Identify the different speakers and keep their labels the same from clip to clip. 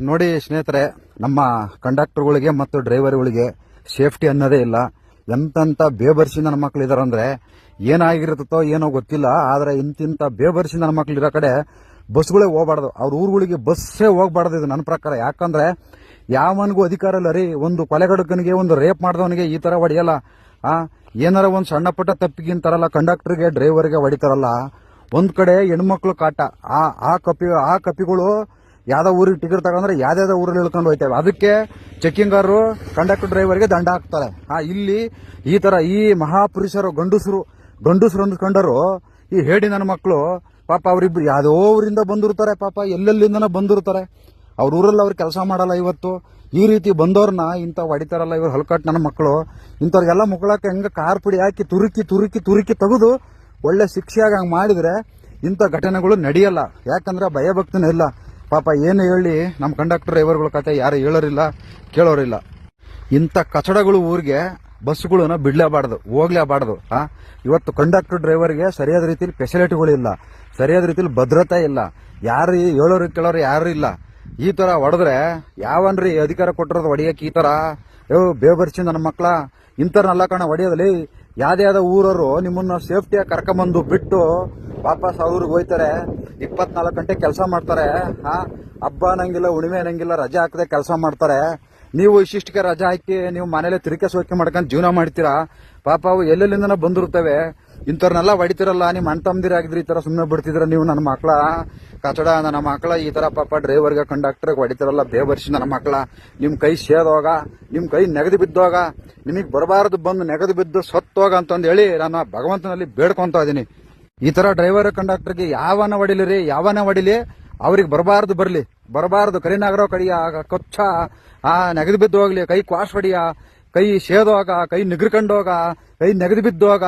Speaker 1: ನೋಡಿ ಸ್ನೇಹಿತರೆ, ನಮ್ಮ ಕಂಡಕ್ಟರ್ಗಳಿಗೆ ಮತ್ತು ಡ್ರೈವರ್ಗಳಿಗೆ ಸೇಫ್ಟಿ ಅನ್ನೋದೇ ಇಲ್ಲ. ಎಂತೆಂತ ಬೇಬರ್ಸಿ ನನ್ನ ಮಕ್ಳು ಇದಾರೆ ಅಂದರೆ ಏನಾಗಿರುತ್ತೋ ಏನೋ ಗೊತ್ತಿಲ್ಲ, ಆದ್ರೆ ಇಂತಿಂತ ಬೇಬರ್ಸಿ ನನ್ನ ಮಕ್ಳು ಇರೋ ಕಡೆ ಬಸ್ಗಳೇ ಹೋಗ್ಬಾರ್ದು. ಅವ್ರ ಊರುಗಳಿಗೆ ಬಸ್ಸೇ ಹೋಗ್ಬಾರ್ದು ಇದು ನನ್ನ ಪ್ರಕಾರ. ಯಾಕಂದ್ರೆ ಯಾವನಿಗೂ ಅಧಿಕಾರ ಇಲ್ಲ ರೀ, ಒಂದು ಕೊಲೆಗಡಕನಿಗೆ, ಒಂದು ರೇಪ್ ಮಾಡಿದವನಿಗೆ ಈ ತರ ಹೊಡೆಯಲ್ಲ. ಆ, ಏನಾರ ಒಂದು ಸಣ್ಣ ಪುಟ್ಟ ತಪ್ಪಿಗಿಂತಾರಲ್ಲ ಕಂಡಕ್ಟರ್ಗೆ, ಡ್ರೈವರ್ಗೆ ಹೊಡಿತಾರಲ್ಲ. ಒಂದು ಕಡೆ ಹೆಣ್ಮಕ್ಳು ಕಾಟ. ಆ ಆ ಕಪಿ ಆ ಕಪಿಗಳು ಯಾವ್ದೋ ಊರಿಗೆ ಟಿಕೆಟ್ ತಗೊಂಡ್ರೆ ಯಾವ್ದಾವ್ದೋ ಊರಲ್ಲಿ ಇಳ್ಕೊಂಡು ಹೋಯ್ತೇವೆ. ಅದಕ್ಕೆ ಚೆಕ್ಕಿಂಗರು ಕಂಡಕ್ಟರ್ ಡ್ರೈವರ್ಗೆ ದಂಡ ಹಾಕ್ತಾರೆ. ಹಾ ಇಲ್ಲಿ ಈ ತರ ಈ ಮಹಾಪುರುಷರು, ಗಂಡಸರು ಗಂಡಸರು ಅಂದ್ಕೊಂಡರು, ಈ ಹೇಳಿ ನನ್ನ ಮಕ್ಕಳು ಪಾಪ ಅವರಿಬ್ರು ಯಾವ್ದೋ ಊರಿಂದ ಬಂದಿರ್ತಾರೆ, ಪಾಪ ಎಲ್ಲೆಲ್ಲಿಂದನೋ ಬಂದಿರ್ತಾರೆ. ಅವ್ರ ಊರಲ್ಲಿ ಅವ್ರು ಕೆಲಸ ಮಾಡಲ್ಲ ಇವತ್ತು. ಈ ರೀತಿ ಬಂದವ್ರನ್ನ ಇಂಥ ಹೊಡಿತಾರಲ್ಲ ಇವ್ರು ಹಲ್ಕಟ್ ನನ್ನ ಮಕ್ಕಳು ಇಂಥವ್ರಿಗೆಲ್ಲ ಮುಕ್ಕಳಕ್ಕೆ ಹೆಂಗೆ ಕಾರ್ ಪುಡಿ ಹಾಕಿ ತುರುಕಿ ತುರುಕಿ ತುರುಕಿ ತೆಗೆದು ಒಳ್ಳೆ ಶಿಕ್ಷೆಯಾಗಿ ಹಂಗೆ ಮಾಡಿದ್ರೆ ಇಂಥ ಘಟನೆಗಳು ನಡೆಯಲ್ಲ. ಯಾಕಂದ್ರೆ ಭಯಭಕ್ತನೇ ಇಲ್ಲ. ಪಾಪ ಏನು ಹೇಳಿ ನಮ್ಮ ಕಂಡಕ್ಟರ್ ಡ್ರೈವರ್ಗಳ ಕತೆ ಯಾರು ಹೇಳೋರಿಲ್ಲ, ಕೇಳೋರಿಲ್ಲ. ಇಂಥ ಕಚಡಗಳು ಊರಿಗೆ ಬಸ್ಗಳನ್ನ ಬಿಡ್ಲೇಬಾರ್ದು, ಹೋಗ್ಲೇಬಾರ್ದು ಹಾ ಇವತ್ತು ಕಂಡಕ್ಟರ್ ಡ್ರೈವರ್ಗೆ ಸರಿಯಾದ ರೀತಿಯಲ್ಲಿ ಫೆಸಿಲಿಟಿಗಳು ಇಲ್ಲ, ಸರಿಯಾದ ರೀತಿಯಲ್ಲಿ ಭದ್ರತೆ ಇಲ್ಲ, ಯಾರು ಹೇಳೋರು ಕೇಳೋರು ಯಾರು ಇಲ್ಲ. ಈ ತರ ಹೊಡೆದ್ರೆ ಯಾವನ್ರಿ ಅಧಿಕಾರ ಕೊಟ್ಟಿರೋದು ಹೊಡಿಯಕ್ಕೆ ಈ ತರ? ಯೋ ಬೇಬರ್ಸಿ ನನ್ನ ಮಕ್ಕಳ ಇಂಥರ್ನೆಲ್ಲ ಕಣ ಹೊಡೆಯೋದಲ್ಲಿ ಯಾವ್ದೇ ಯಾವ್ದೋ ಊರವರು ನಿಮ್ಮನ್ನ ಸೇಫ್ಟಿಯಾಗಿ ಕರ್ಕೊಂಬಂದು ಬಿಟ್ಟು ವಾಪಸ್ ಅವ್ರಿಗೆ ಹೋಯ್ತಾರೆ. ಇಪ್ಪತ್ನಾಲ್ಕು ಗಂಟೆ ಕೆಲಸ ಮಾಡ್ತಾರೆ. ಹಾಂ, ಹಬ್ಬ ಅನ್ನಂಗಿಲ್ಲ ಉಣಿಮೆ ಅನ್ನಂಗಿಲ್ಲ, ರಜೆ ಹಾಕದೆ ಕೆಲಸ ಮಾಡ್ತಾರೆ. ನೀವು ಇಷ್ಟಿಷ್ಟಕ್ಕೆ ರಜೆ ಹಾಕಿ ನೀವು ಮನೇಲೆ ತಿರುಕೆ ಸೋಕೆ ಮಾಡ್ಕೊಂಡು ಜೀವನ ಮಾಡ್ತೀರಾ? ಪಾಪ ಅವು ಎಲ್ಲೆಲ್ಲಿಂದ ಬಂದಿರ್ತವೆ ಇಂಥವ್ರನ್ನೆಲ್ಲ ಹೊಡಿತಿರಲ್ಲ, ನಿಮ್ಮ ಅಣ್ಣ ಈ ಥರ ಸುಮ್ಮನೆ ಬಿಡ್ತಿದ್ರ ನೀವು ನನ್ನ ಮಕ್ಕಳ ಕಚಡ, ನನ್ನ ಮಕ್ಕಳ ಈ ತರ ಪಾಪ ಡ್ರೈವರ್ಗೆ ಕಂಡಕ್ಟರ್ಗೆ ಹೊಡಿತಿರಲ್ಲ, ಬೇವರ್ಸಿ ನನ್ನ ಮಕ್ಕಳ ನಿಮ್ಮ ಕೈ ಸೇದೋಗ, ನಿಮ್ಮ ಕೈ ನೆಗದು ಬಿದ್ದೋಗ, ನಿಮಗೆ ಬರಬಾರದು ಬಂದು ನೆಗದು ಬಿದ್ದು ಸತ್ತೋಗ ಅಂತಂದು ಹೇಳಿ ನಾನು ಭಗವಂತನಲ್ಲಿ ಬೇಡ್ಕೊತಾ ಇದೀನಿ. ಈ ತರ ಡ್ರೈವರ್ ಕಂಡಕ್ಟರ್ಗೆ ಯಾವನ ಹೊಡಿಲಿ ರೀ? ಯಾವನ ಹೊಡಿಲಿ? ಅವ್ರಿಗೆ ಬರಬಾರ್ದು ಬರ್ಲಿ. ಬರಬಾರ್ದು. ಕರಿನಾಗರೋ ಕಡಿಯ, ಕೊಚ್ಚ, ಆ, ನೆಗದು ಬಿದ್ದು ಹೋಗ್ಲಿ. ಕೈ ಕ್ವಾಶ್ ಹೊಡಿಯ, ಕೈ ಸೇದೋಗ ಕೈ ನಿಗ್ರಕೊಂಡೋಗ ಕೈ ನೆಗದು ಬಿದ್ದೋಗ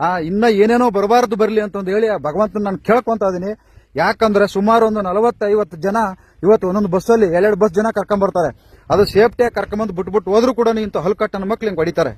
Speaker 1: ಆ, ಇನ್ನ ಏನೇನೋ ಬರಬಾರ್ದು ಬರ್ಲಿ ಅಂತಂದು ಹೇಳಿ ಭಗವಂತನ ನಾನು ಕೇಳ್ಕೊಂತ ಇದೀನಿ. ಯಾಕಂದ್ರೆ ಸುಮಾರು ಒಂದು ನಲವತ್ತೈವತ್ತು ಜನ ಇವತ್ತು ಒಂದೊಂದು ಬಸ್ಸಲ್ಲಿ ಎರಡೆರಡು ಬಸ್ ಜನ ಕರ್ಕೊಂಡ್ ಬರ್ತಾರೆ. ಅದು ಸೇಫ್ಟಿಯಾಗಿ ಕರ್ಕೊಂಬಂದು ಬಿಟ್ಬಿಟ್ಟು ಹೋದ್ರು ಕೂಡ ಇಂಥ ಹಲ್ಕಟ್ಟನ ಮಕ್ಳು ಹಿಂಗ್ ಹೊಡಿತಾರೆ.